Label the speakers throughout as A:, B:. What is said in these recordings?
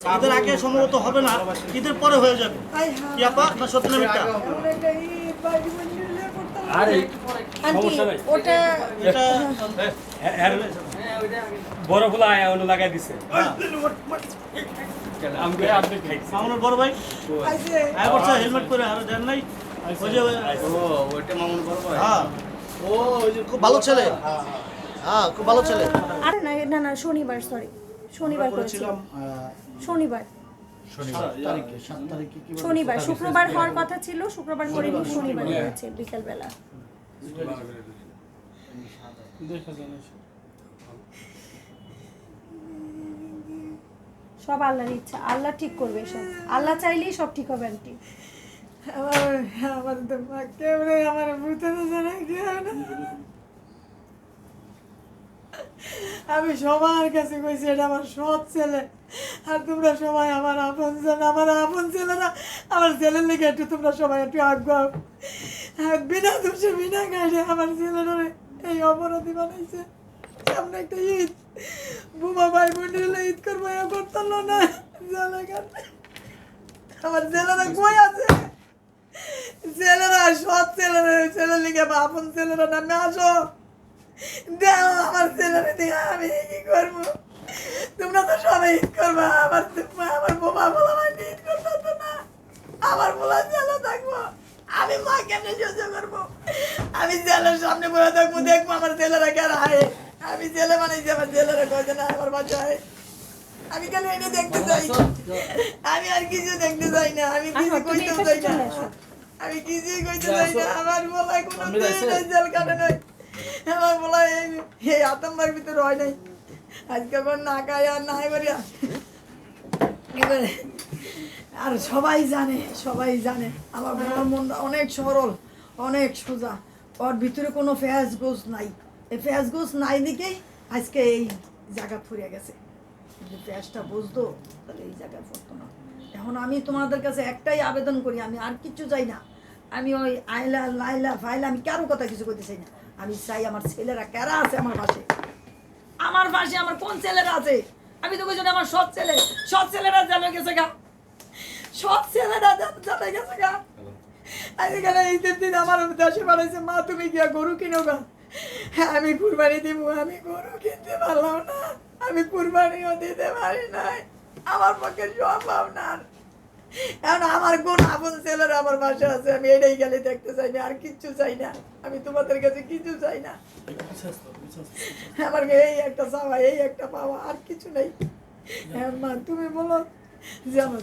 A: ঈদের আগে সম্ভবত হবে না ঈদের পরে হয়ে যাবে। কি আপা? না সত্যি না মিথ্যা
B: আরে সমস্যা নাই।
C: ওটা
A: এটা
B: বড় ফুলা আয়া হলো লাগাই দিছে। আমি আপনি খাইছি
A: মামুনের বড় ভাই? আয় করছে হেলমেট করে আর দেন নাই। ওই যে হ্যাঁ। ও ওই যে খুব ভালো ছেলে। হ্যাঁ খুব ভালো ছেলে।
C: আরে না না না শনিবার সরি শনিবার করেছিলাম শনিবার। শনিবার। শুক্রবার হওয়ার কথা ছিল শুক্রবার করিনি শনিবার হয়েছে বিকালবেলা। সব আল্লাহর ইচ্ছা আল্লাহ ঠিক করবে সব। আল্লাহ চাইলেই সব ঠিক হবে আন্টি।
D: আমার আমার তো মা আমার বুঝতে তো জানা আমি সবার কাছে কইছি এটা আমার সৎ ছেলে। আর তোমরা সবাই আমার আপন আমার আপন ছেলেরা, আমার ছেলের লেগে একটু তোমরা সবাই একটু আগ্রহ। বিনা দোষে, বিনা গাইডে আমার ছেলেরা এই অপরাধী বানাইছে। সামনে একটা ঈদ। বুমা ভাই বোনের ঈদ করব, এ করতাম না। জ্বালা কাটে। আমার ছেলেরা কই আছে? ছেলেরা, সৎ ছেলেরা ছেলের লিগে বা আপন ছেলেরা নামে আসো। দেও আমার ছেলেরা দিয়ে আমি কি করব? তোমরা তো সবাই ঈদ করবা আমার আমার বোমা বলা ভাই ঈদ করতো তো না। আমার বলা ছেলে থাকব। আমি মা কেমনে সহ্য করব? আমি ছেলের সামনে বসে থাকব দেখব আমার ছেলেরা কেন হায়। আমি ছেলে বানাইছি আমার ছেলেরা কয়েছে না আমার বাচ্চায় আমি খালি এটা দেখতে চাই। আমি আর কিছু দেখতে চাই না আমি কিছু কইতে চাই না। আমি কিছুই কইতে চাই না আমার বলায় কোনো জেল কাটে নাই। আমার বলায় এই- এই আতঙ্কের ভিতরে হয় নাই। আজকে কোন না খাই আর নাই এবারে, আর সবাই জানে সবাই জানে, আমার মনটা অনেক সরল, অনেক সোজা। ওর ভিতরে কোনো ফেয়াজ গোস নাই। এই ফেয়াজ গোস নাই দিকেই আজকে এই জায়গা ফুরিয়ে গেছে। যদি ফেয়াজটা বুঝতো, তাহলে এই জায়গায় না। এখন আমি তোমাদের কাছে একটাই আবেদন করি, আমি আর কিচ্ছু চাই না। আমি ওই আইলা, লাইলা, ফাইলা, আমি কারও কথা কিছু করতে চাই না। আমি চাই আমার ছেলেরা কারা আছে আমার পাশে। আমার পাশে আমার কোন ছেলেরা আছে? আমি তো ওটা আমার সৎ ছেলে। সৎ ছেলেরা জানা গেছে গা। সৎ ছেলেরা জানা গেছে গা। আজকাল ঈদের দিন আমার দেশে বানাইছে, মা, তুমি গিয়া গরু কিনো গা। হ্যাঁ আমি কুরবানি দিব আমি গরু কিনতে পারলাম না। আমি কুরবানিও দিতে পারি নাই। আমার পক্ষে সম্ভব না। এখন আমার কোন আপন ছেলেরা আমার বাসা আছে আমি এটাই গেলে দেখতে চাই না আর কিচ্ছু চাই না আমি তোমাদের কাছে কিছু চাই না আমার এই একটা চাওয়া এই একটা পাওয়া আর কিছু নেই হ্যাঁ মা তুমি বলো যে আমার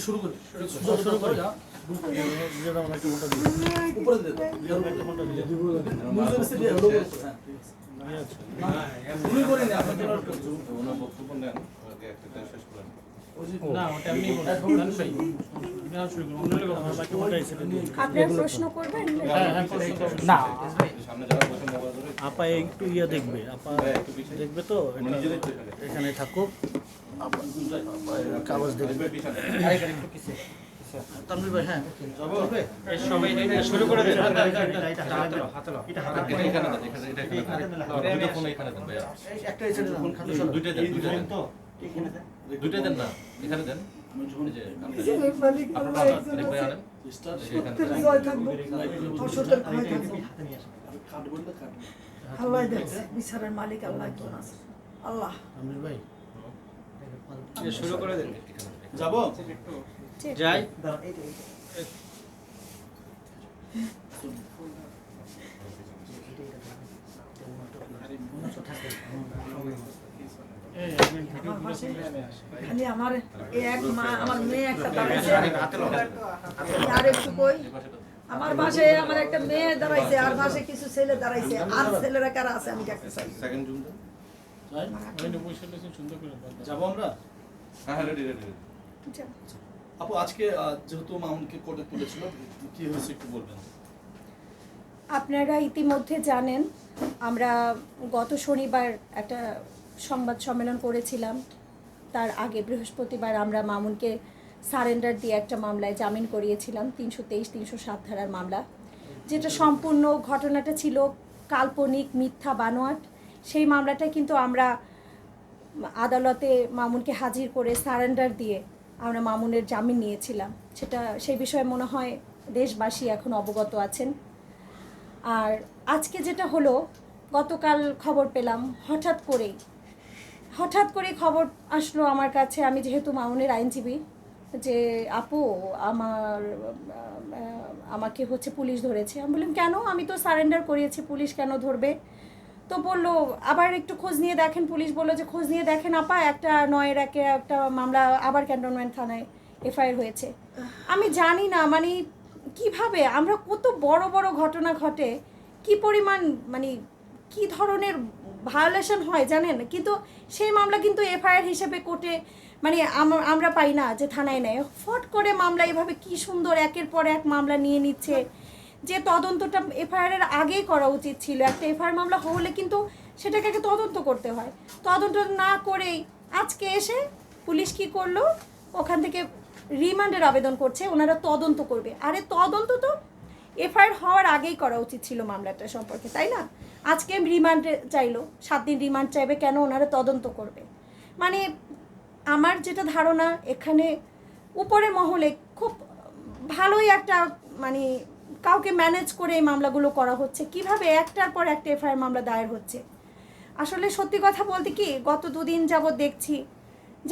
A: শুরু করি শুরু করি না
B: না
C: প্রশ্ন করবেন?
A: না। আপা একটু ইয়ে দেখবে আপা দেখবে তো এখানে থাকুক। কাগজ দেখবে। হ্যাঁ।
B: শুরু করে দেন।
A: একটা এখানে দেন।
E: দুইটা দেন না এখানে দেন।
D: বিচারের মালিক আল্লাহ আল্লাহ।
A: ভাই।
B: শুরু করে দেন।
A: যাব?
B: যাই।
D: পাশে খালি আমার এক মা আমার মেয়ে একটা দাঁড়াইছে। আর একটু কই? আমার পাশে আমার একটা মেয়ে দাঁড়াইছে আর পাশে কিছু ছেলে দাঁড়াইছে। আর ছেলেরা কারা আছে আমি দেখতে চাই।
F: যাব আমরা?
E: হ্যাঁ হ্যাঁ
F: আপু আজকে আহ, যেহেতু মামুনকে কোর্টে তুলেছিল কি হয়েছে একটু বলবেন?
C: আপনারা ইতিমধ্যে জানেন আমরা গত শনিবার একটা সংবাদ সম্মেলন করেছিলাম। তার আগে বৃহস্পতিবার আমরা মামুনকে সারেন্ডার দিয়ে একটা মামলায় জামিন করিয়েছিলাম, তিনশো তেইশ, তিনশো সাত ধারার মামলা। যেটা সম্পূর্ণ ঘটনাটা ছিল কাল্পনিক মিথ্যা বানোয়াট। সেই মামলাটা কিন্তু আমরা আদালতে মামুনকে হাজির করে সারেন্ডার দিয়ে আমরা মামুনের জামিন নিয়েছিলাম। সেটা, সেই বিষয়ে মনে হয় দেশবাসী এখন অবগত আছেন। আর আজকে যেটা হলো, গতকাল খবর পেলাম, হঠাৎ করেই হঠাৎ করে খবর আসলো আমার কাছে, আমি যেহেতু মাউনের আইনজীবী, যে আপু, আমার, আমাকে হচ্ছে পুলিশ ধরেছে। আমি বললাম, কেন? আমি তো সারেন্ডার করিয়েছি, পুলিশ কেন ধরবে? তো বলল, আবার একটু খোঁজ নিয়ে দেখেন। পুলিশ বলল যে, খোঁজ নিয়ে দেখেন আপা, একটা নয়ের একে একটা মামলা আবার ক্যান্টনমেন্ট থানায় এফআইআর হয়েছে। আমি জানি না মানে কীভাবে, আমরা কত বড় বড় ঘটনা ঘটে, কি পরিমাণ মানে কি ধরনের ভায়োলেশন হয়, জানেন? কিন্তু সেই মামলা কিন্তু এফআইআর হিসেবে কোর্টে মানে আমরা পাই না যে থানায় নেয়। ফট করে মামলা এভাবে কি সুন্দর একের পর এক মামলা নিয়ে নিচ্ছে। যে তদন্তটা এফআইআর এর আগেই করা উচিত ছিল। একটা এফআইআর মামলা হলে কিন্তু সেটাকে আগে তদন্ত করতে হয়। তদন্ত না করেই আজকে এসে পুলিশ কি করল? ওখান থেকে রিমান্ডের আবেদন করছে। ওনারা তদন্ত করবে। আরে তদন্ত তো এফআইআর হওয়ার আগেই করা উচিত ছিল মামলাটা সম্পর্কে, তাই না? আজকে রিমান্ড চাইলো, সাত দিন রিমান্ড চাইবে, কেন ওনারা তদন্ত করবে? মানে আমার যেটা ধারণা, এখানে উপরে মহলে খুব ভালোই একটা মানে কাউকে ম্যানেজ করে এই মামলাগুলো করা হচ্ছে। কীভাবে একটার পর একটা এফআইআর মামলা দায়ের হচ্ছে? আসলে সত্যি কথা বলতে কি, গত দুদিন যাবৎ দেখছি,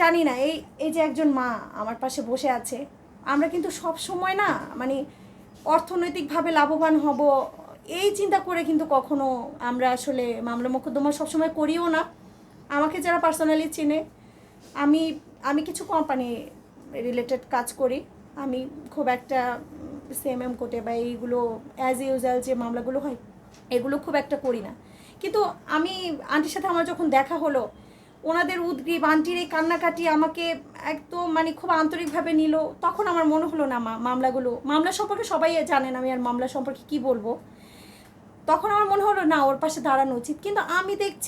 C: জানি না, এই এই যে একজন মা আমার পাশে বসে আছে, আমরা কিন্তু সব সময় না মানে অর্থনৈতিকভাবে লাভবান হব, এই চিন্তা করে কিন্তু কখনো আমরা আসলে মামলা মোকদ্দমা সবসময় করিও না। আমাকে যারা পার্সোনালি চিনে, আমি আমি কিছু কোম্পানি রিলেটেড কাজ করি। আমি খুব একটা সিএমএম কোর্টে বা এইগুলো অ্যাজ ইউজুয়াল যে মামলাগুলো হয়, এগুলো খুব একটা করি না। কিন্তু আমি, আন্টির সাথে আমার যখন দেখা হলো ওনাদের উদ্গ্রীব, আন্টির এই কান্নাকাটি আমাকে একদম মানে খুব আন্তরিকভাবে নিল। তখন আমার মনে হলো না মা মামলাগুলো, মামলা সম্পর্কে সবাই জানেন আমি আর মামলা সম্পর্কে কি বলব। তখন আমার মনে হলো না ওর পাশে দাঁড়ানো উচিত। কিন্তু আমি দেখছি